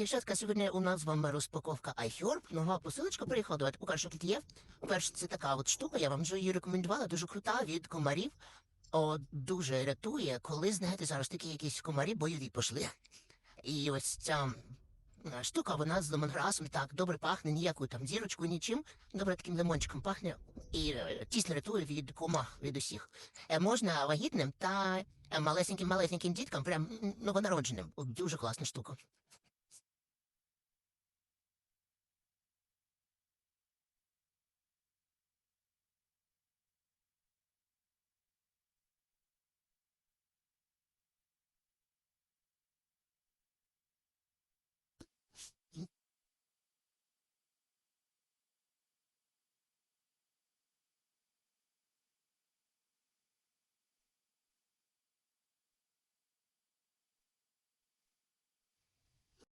Дівчатка, сьогодні у нас з вами розпаковка iHerb. Нова посилочка приїхала. Давайте покажу, що тут є. Перше, це така от штука, я вам вже її рекомендувала, дуже крута від комарів. О, дуже рятує, коли, знаєте, зараз такі якісь комарі бойові пішли. І ось ця е, штука, вона з лемонграсом так добре пахне, ніякою там зірочкою, нічим. Добре таким лимончиком пахне і е, тісно рятує від комах, від усіх. Е, можна вагітним та малесеньким малесеньким діткам, прям новонародженим. Дуже класна штука.